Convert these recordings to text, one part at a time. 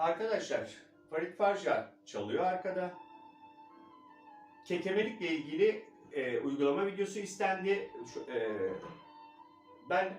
Arkadaşlar Farid Farja çalıyor arkada. Kekemelikle ilgili e, uygulama videosu istendi. Şu, e, ben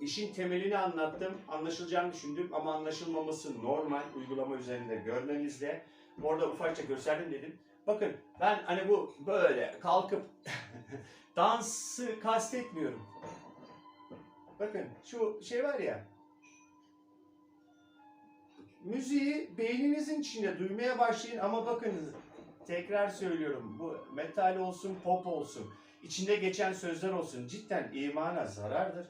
işin temelini anlattım. Anlaşılacağını düşündüm ama anlaşılmaması normal. Uygulama üzerinde görmenizde. Orada ufakça gösterdim dedim. Bakın ben hani bu böyle kalkıp dansı kastetmiyorum. Bakın şu şey var ya. Müziği beyninizin içinde duymaya başlayın ama bakın tekrar söylüyorum bu metal olsun pop olsun içinde geçen sözler olsun cidden imana zarardır.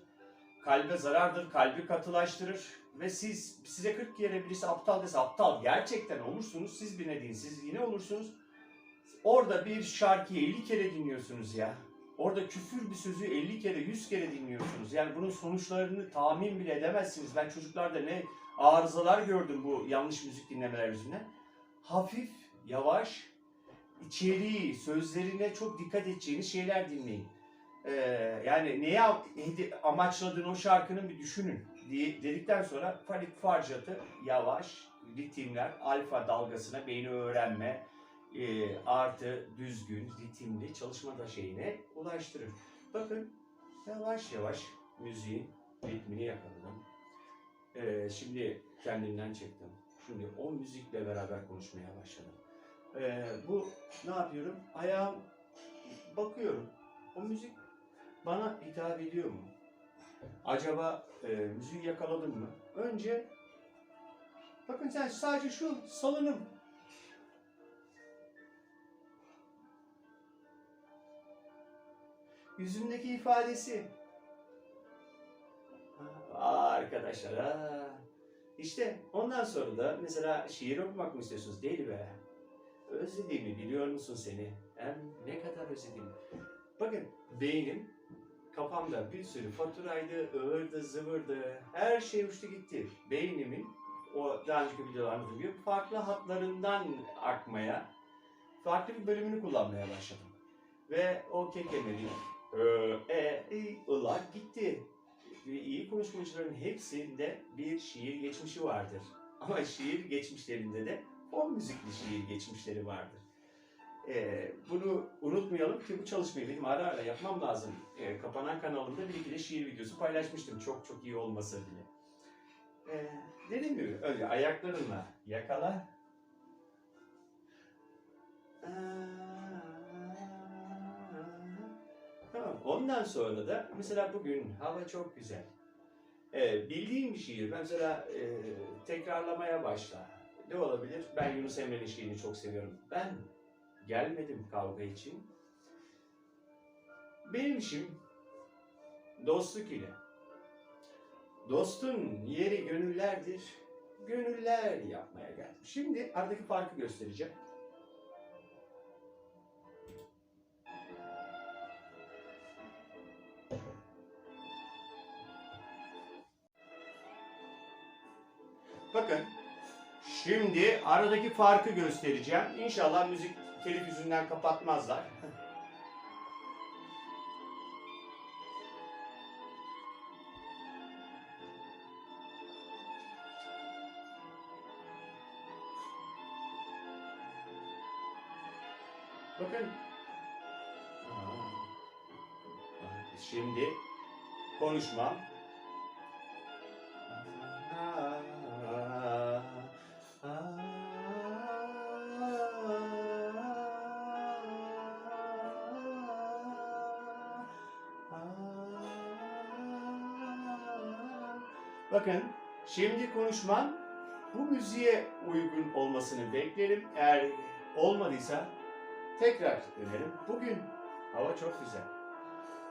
Kalbe zarardır, kalbi katılaştırır ve siz size 40 kere birisi aptal dese aptal gerçekten olursunuz. Siz bir ne deyin, siz yine olursunuz. Orada bir şarkıyı 50 kere dinliyorsunuz ya. Orada küfür bir sözü 50 kere 100 kere dinliyorsunuz. Yani bunun sonuçlarını tahmin bile edemezsiniz. Ben çocuklarda ne arızalar gördüm bu yanlış müzik dinlemeler yüzünden. Hafif, yavaş, içeriği, sözlerine çok dikkat edeceğiniz şeyler dinleyin. Ee, yani neye amaçladığın o şarkının bir düşünün diye dedikten sonra Farid Farjat'ı yavaş ritimler, alfa dalgasına beyni öğrenme, e, artı düzgün, ritimli çalışma da şeyine ulaştırır. Bakın yavaş yavaş müziğin ritmini yakaladım. Ee, şimdi kendimden çektim. Şimdi o müzikle beraber konuşmaya başladım. Ee, bu ne yapıyorum? Ayağım bakıyorum. O müzik bana hitap ediyor mu? Acaba e, müziği yakaladım mı? Önce bakın sen sadece şu salınım yüzündeki ifadesi. Aa, arkadaşlar ha. İşte ondan sonra da mesela şiir okumak mı istiyorsunuz? Değil be. Özlediğimi biliyor musun seni? Hem ne kadar özledim. Bakın beynim kafamda bir sürü faturaydı, ıvırdı, zıvırdı. Her şey uçtu gitti. Beynimin o daha önceki videolarımda gibi farklı hatlarından akmaya, farklı bir bölümünü kullanmaya başladım. Ve o kekemeli, e, e, i, ılar gitti. Ve iyi konuşmacıların hepsinde bir şiir geçmişi vardır. Ama şiir geçmişlerinde de fon müzikli şiir geçmişleri vardır. Ee, bunu unutmayalım ki bu çalışmayı benim ara ara yapmam lazım. Ee, kapanan kanalımda bir iki de şiir videosu paylaşmıştım. Çok çok iyi olmasa bile. Ee, dediğim gibi öyle ayaklarınla yakala. Tamam. Ondan sonra da mesela bugün hava çok güzel. Ee, bildiğim bir şiir. Mesela e, tekrarlamaya başla. Ne olabilir? Ben Yunus Emre'nin şiirini çok seviyorum. Ben gelmedim kavga için. Benim işim dostluk ile. Dostun yeri gönüllerdir. Gönüller yapmaya geldim. Şimdi aradaki farkı göstereceğim. Bakın şimdi aradaki farkı göstereceğim. İnşallah müzik telif yüzünden kapatmazlar. Bakın. Şimdi konuşmam. Bakın şimdi konuşmam bu müziğe uygun olmasını beklerim. Eğer olmadıysa tekrar dönerim. Bugün hava çok güzel.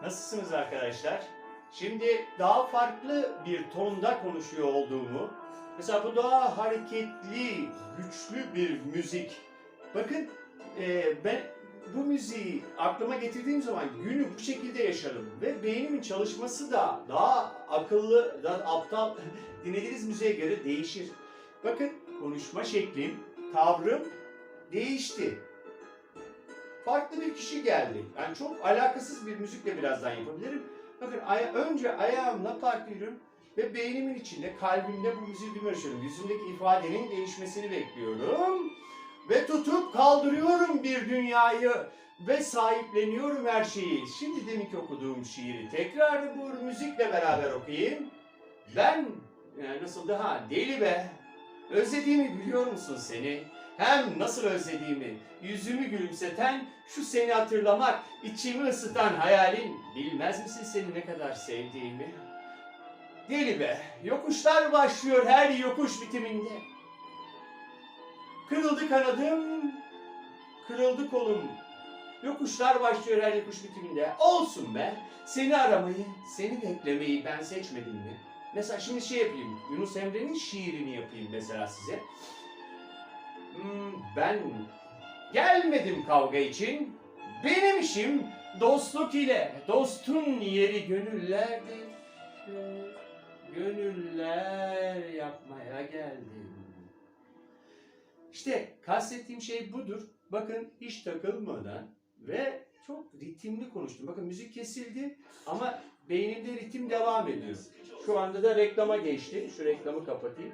Nasılsınız arkadaşlar? Şimdi daha farklı bir tonda konuşuyor olduğumu, mesela bu daha hareketli, güçlü bir müzik. Bakın e, ben bu müziği aklıma getirdiğim zaman günü bu şekilde yaşarım ve beynimin çalışması da daha akıllı, aptal dinlediğiniz müziğe göre değişir. Bakın konuşma şeklim, tavrım değişti. Farklı bir kişi geldi. Yani çok alakasız bir müzikle birazdan yapabilirim. Bakın aya- önce ayağımla park. Ve beynimin içinde, kalbimde bu müziği duymak istiyorum. Yüzümdeki ifadenin değişmesini bekliyorum. Ve tutup kaldırıyorum bir dünyayı ve sahipleniyorum her şeyi. Şimdi deminki okuduğum şiiri tekrar bu müzikle beraber okuyayım. Ben yani nasıl daha deli be. Özlediğimi biliyor musun seni? Hem nasıl özlediğimi, yüzümü gülümseten, şu seni hatırlamak, içimi ısıtan hayalin. Bilmez misin seni ne kadar sevdiğimi? Deli be, yokuşlar başlıyor her yokuş bitiminde. Kırıldı kanadım, kırıldı kolum. Yokuşlar başlıyor her yokuş bitiminde. Olsun be, seni aramayı, seni beklemeyi ben seçmedim mi? Mesela şimdi şey yapayım, Yunus Emre'nin şiirini yapayım mesela size. Hmm, Ben gelmedim kavga için, benim işim dostluk ile. Dostun yeri gönüllerdir. Gönüller yapmaya geldim. İşte kastettiğim şey budur. Bakın hiç takılmadan ve çok ritimli konuştum. Bakın müzik kesildi ama beynimde ritim devam ediyor. Şu anda da reklama geçti. Şu reklamı kapatayım.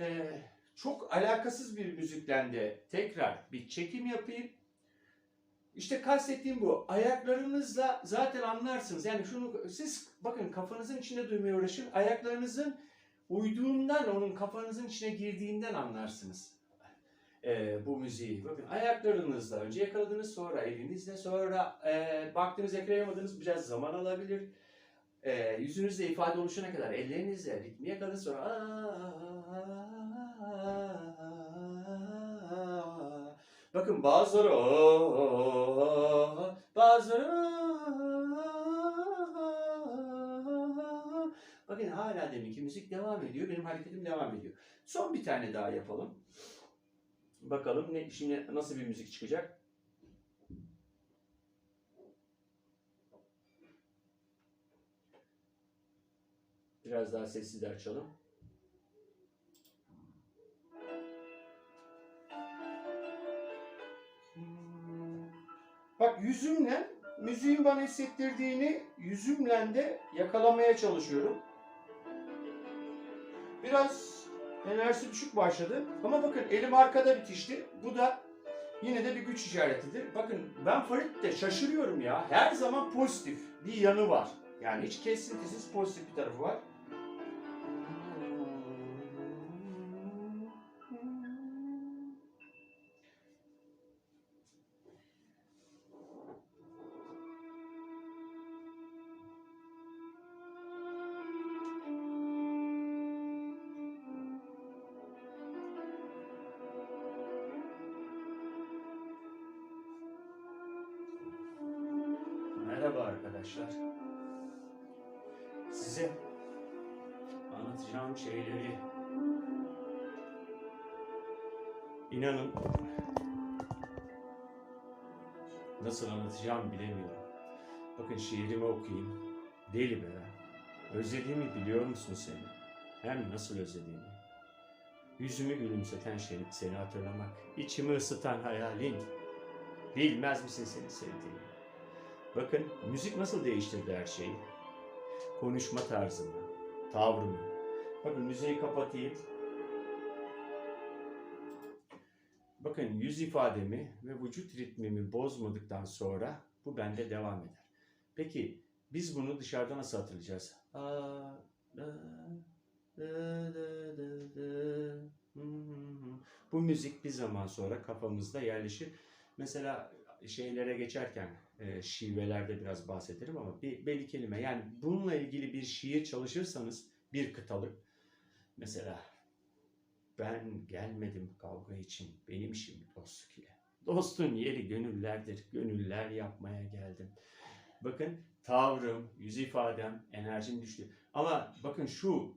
Ee, çok alakasız bir müzikten de tekrar bir çekim yapayım. İşte kastettiğim bu. Ayaklarınızla zaten anlarsınız. Yani şunu siz bakın kafanızın içinde duymaya uğraşın. Ayaklarınızın uyduğundan, onun kafanızın içine girdiğinden anlarsınız. Ee, bu müziği. Bakın ayaklarınızla önce yakaladınız, sonra elinizle, sonra e, baktınız yakalayamadınız biraz zaman alabilir. E, yüzünüzde ifade oluşana kadar ellerinizle ritmi yakaladınız sonra Bakın bazıları bazıları Bakın hala deminki müzik devam ediyor. Benim hareketim devam ediyor. Son bir tane daha yapalım. Bakalım ne şimdi nasıl bir müzik çıkacak? Biraz daha sessiz açalım. Bak yüzümle müziğin bana hissettirdiğini yüzümle de yakalamaya çalışıyorum. Biraz enerjisi düşük başladı. Ama bakın elim arkada bitişti. Bu da yine de bir güç işaretidir. Bakın ben Farid'de şaşırıyorum ya. Her zaman pozitif bir yanı var. Yani hiç kesintisiz pozitif bir tarafı var. Arkadaşlar. Size anlatacağım şeyleri inanın nasıl anlatacağım bilemiyorum. Bakın şiirimi okuyayım. Deli be. Özlediğimi biliyor musun seni? Hem nasıl özlediğimi. Yüzümü gülümseten şey, seni hatırlamak. içimi ısıtan hayalin. Bilmez misin seni sevdiğimi? Bakın müzik nasıl değiştirdi her şeyi. Konuşma tarzımı, tavrımı. Bakın müziği kapatayım. Bakın yüz ifademi ve vücut ritmimi bozmadıktan sonra bu bende devam eder. Peki biz bunu dışarıda nasıl hatırlayacağız? Bu müzik bir zaman sonra kafamızda yerleşir. Mesela şeylere geçerken e, şivelerde biraz bahsederim ama bir belli kelime yani bununla ilgili bir şiir çalışırsanız bir kıtalık mesela ben gelmedim kavga için benim işim dostluk ile. Dostun yeri gönüllerdir. Gönüller yapmaya geldim. Bakın tavrım, yüz ifadem, enerjim düştü. Ama bakın şu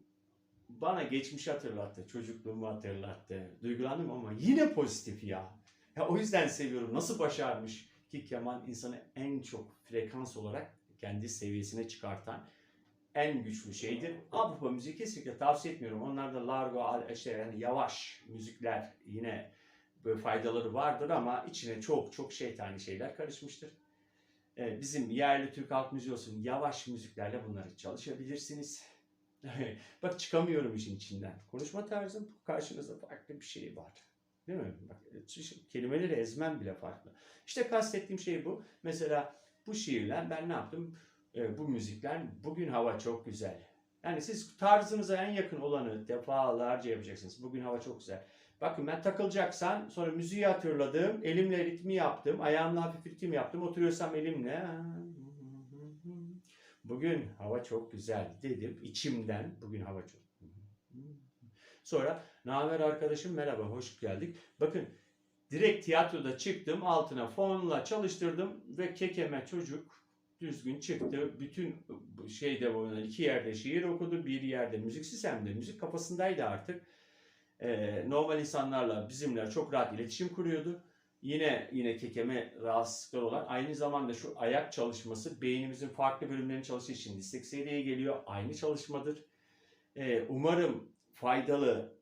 bana geçmiş hatırlattı, çocukluğumu hatırlattı. Duygulandım ama yine pozitif ya. Ya o yüzden seviyorum. Nasıl başarmış ki keman insanı en çok frekans olarak kendi seviyesine çıkartan en güçlü şeydir. Avrupa müziği kesinlikle tavsiye etmiyorum. Onlar da largo, işte yani yavaş müzikler yine böyle faydaları vardır ama içine çok çok şeytani şeyler karışmıştır. e, bizim yerli Türk halk müziği olsun yavaş müziklerle bunları çalışabilirsiniz. Bak çıkamıyorum işin içinden. Konuşma tarzım karşınızda farklı bir şey var. Değil mi? Bak, e, kelimeleri ezmem bile farklı. İşte kastettiğim şey bu. Mesela bu şiirler ben ne yaptım? E, bu müzikler bugün hava çok güzel. Yani siz tarzınıza en yakın olanı defalarca yapacaksınız. Bugün hava çok güzel. Bakın ben takılacaksan sonra müziği hatırladım. Elimle ritmi yaptım. Ayağımla hafif ritim yaptım. Oturuyorsam elimle. Bugün hava çok güzel dedim içimden. Bugün hava çok. Sonra ne haber arkadaşım merhaba hoş geldik. Bakın direkt tiyatroda çıktım altına fonla çalıştırdım ve kekeme çocuk düzgün çıktı. Bütün şeyde oynadı. iki yerde şiir okudu. Bir yerde müziksiz hem de müzik kafasındaydı artık. Ee, normal insanlarla bizimle çok rahat iletişim kuruyordu. Yine yine kekeme rahatsızlıkları olan aynı zamanda şu ayak çalışması beynimizin farklı bölümlerinin çalıştığı için disleksiye geliyor. Aynı çalışmadır. Ee, umarım faydalı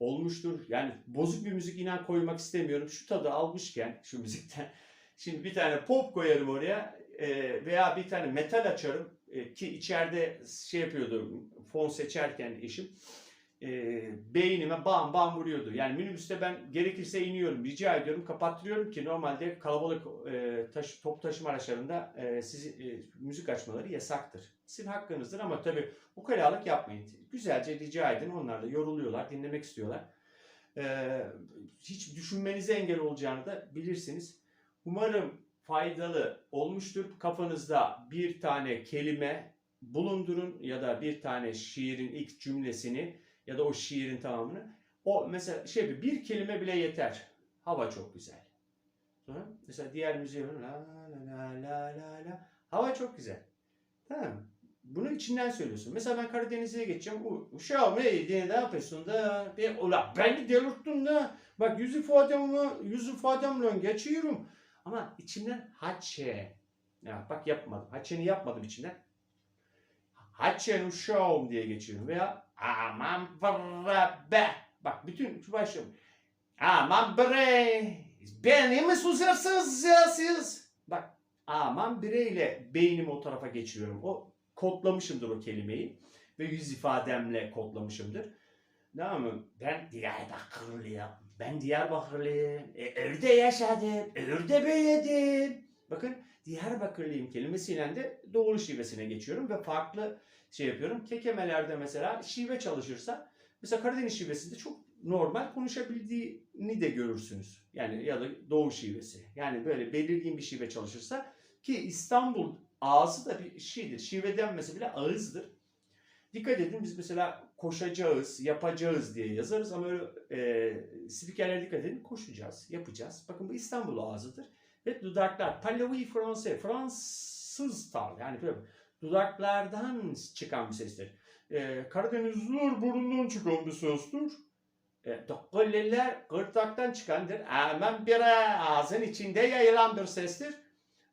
olmuştur. Yani bozuk bir müzik inan koymak istemiyorum. Şu tadı almışken şu müzikten. Şimdi bir tane pop koyarım oraya e, veya bir tane metal açarım e, ki içeride şey yapıyordu fon seçerken eşim e, beynime bam bam vuruyordu. Yani minibüste ben gerekirse iniyorum, rica ediyorum, kapattırıyorum ki normalde kalabalık e, taşı, top taşıma araçlarında e, sizi, e, müzik açmaları yasaktır. Sizin hakkınızdır ama tabii ukalalık yapmayın. Güzelce rica edin. Onlar da yoruluyorlar, dinlemek istiyorlar. E, hiç düşünmenize engel olacağını da bilirsiniz. Umarım faydalı olmuştur. Kafanızda bir tane kelime bulundurun ya da bir tane şiirin ilk cümlesini ya da o şiirin tamamını. O mesela şey bir kelime bile yeter. Hava çok güzel. Sonra mesela diğer müziğe la la la la la la. Hava çok güzel. Tamam? Bunu içinden söylüyorsun. Mesela ben Karadeniz'e geçeceğim. Uşağım hey diye ne yapıyorsun da? Bir, ula beni delirttin da. Bak yüz ifademle, yüz ifademle geçiyorum. Ama içimden haçe. Ya bak yapmadım. Haçeni yapmadım içinden. Haçen uşağım diye geçiyorum. Veya aman be. Bak bütün şu başım. Aman bre. Beni mi susarsınız ya siz? Bak aman bre ile beynimi o tarafa geçiriyorum. O kodlamışımdır o kelimeyi. Ve yüz ifademle kodlamışımdır. Tamam mı? Ben Diyarbakırlıyım. Ben Diyarbakırlıyım. E, Örde yaşadım. Örde büyüdüm. Bakın Diyarbakırlıyım kelimesiyle de doğulu şivesine geçiyorum ve farklı şey yapıyorum. Kekemelerde mesela şive çalışırsa mesela Karadeniz şivesinde çok normal konuşabildiğini de görürsünüz. Yani ya da doğu şivesi. Yani böyle belirgin bir şive çalışırsa ki İstanbul ağzı da bir şeydir. Şive denmese bile ağızdır. Dikkat edin biz mesela koşacağız, yapacağız diye yazarız ama öyle e, spikerlere dikkat edin koşacağız, yapacağız. Bakın bu İstanbul ağzıdır. Ve dudaklar, parlez français, Fransız tarzı yani böyle dudaklardan çıkan bir sestir. E, Karadenizliler burundan çıkan bir sestir. E, Dokkolliler gırtlaktan çıkandır. Hemen bir ağzın içinde yayılan bir sestir.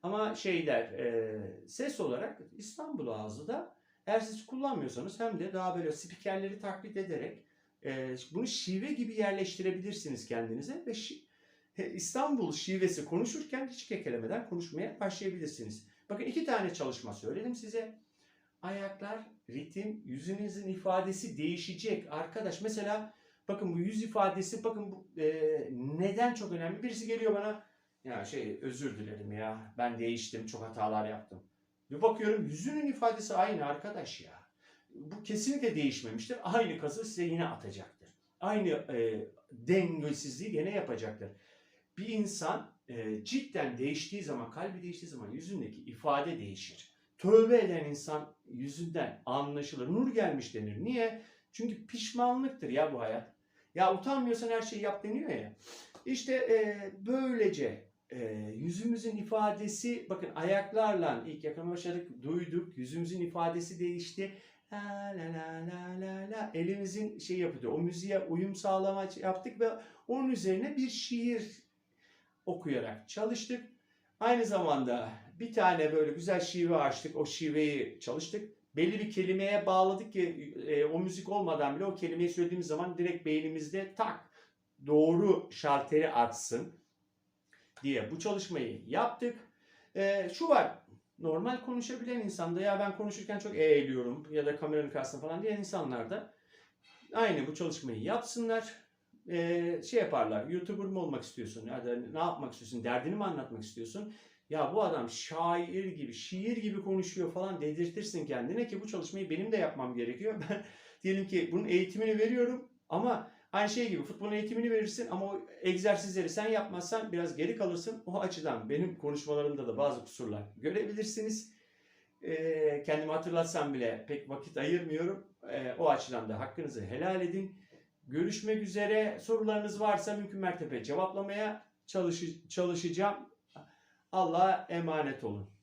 Ama şeyler, e, ses olarak İstanbul ağzı da eğer siz kullanmıyorsanız hem de daha böyle spikerleri taklit ederek e, bunu şive gibi yerleştirebilirsiniz kendinize ve şi, İstanbul şivesi konuşurken hiç kekelemeden konuşmaya başlayabilirsiniz. Bakın iki tane çalışma söyledim size. Ayaklar, ritim, yüzünüzün ifadesi değişecek. Arkadaş mesela bakın bu yüz ifadesi bakın bu e, neden çok önemli. Birisi geliyor bana ya şey özür dilerim ya ben değiştim çok hatalar yaptım. Bir bakıyorum yüzünün ifadesi aynı arkadaş ya. Bu kesinlikle değişmemiştir. Aynı kazı size yine atacaktır. Aynı e, dengesizliği yine yapacaktır. Bir insan e, cidden değiştiği zaman, kalbi değiştiği zaman yüzündeki ifade değişir. Tövbe eden insan yüzünden anlaşılır. Nur gelmiş denir. Niye? Çünkü pişmanlıktır ya bu hayat. Ya utanmıyorsan her şeyi yap deniyor ya. İşte e, böylece e, yüzümüzün ifadesi bakın ayaklarla ilk yakın başladık duyduk yüzümüzün ifadesi değişti la la la la la la elimizin şey yapıyor o müziğe uyum sağlama yaptık ve onun üzerine bir şiir okuyarak çalıştık. Aynı zamanda bir tane böyle güzel şive açtık. O şiveyi çalıştık. Belli bir kelimeye bağladık ki e, o müzik olmadan bile o kelimeyi söylediğimiz zaman direkt beynimizde tak doğru şalteri açsın diye bu çalışmayı yaptık. E, şu var normal konuşabilen insanda ya ben konuşurken çok eğiliyorum ya da kameranın karşısında falan diyen insanlar da aynı bu çalışmayı yapsınlar. Ee, şey yaparlar. YouTuber mı olmak istiyorsun? Ya da ne yapmak istiyorsun? Derdini mi anlatmak istiyorsun? Ya bu adam şair gibi, şiir gibi konuşuyor falan dedirtirsin kendine ki bu çalışmayı benim de yapmam gerekiyor. Ben diyelim ki bunun eğitimini veriyorum ama aynı şey gibi futbolun eğitimini verirsin ama o egzersizleri sen yapmazsan biraz geri kalırsın. O açıdan benim konuşmalarımda da bazı kusurlar görebilirsiniz. Ee, kendimi hatırlatsam bile pek vakit ayırmıyorum. Ee, o açıdan da hakkınızı helal edin. Görüşmek üzere. Sorularınız varsa mümkün mertebe cevaplamaya çalışacağım. Allah'a emanet olun.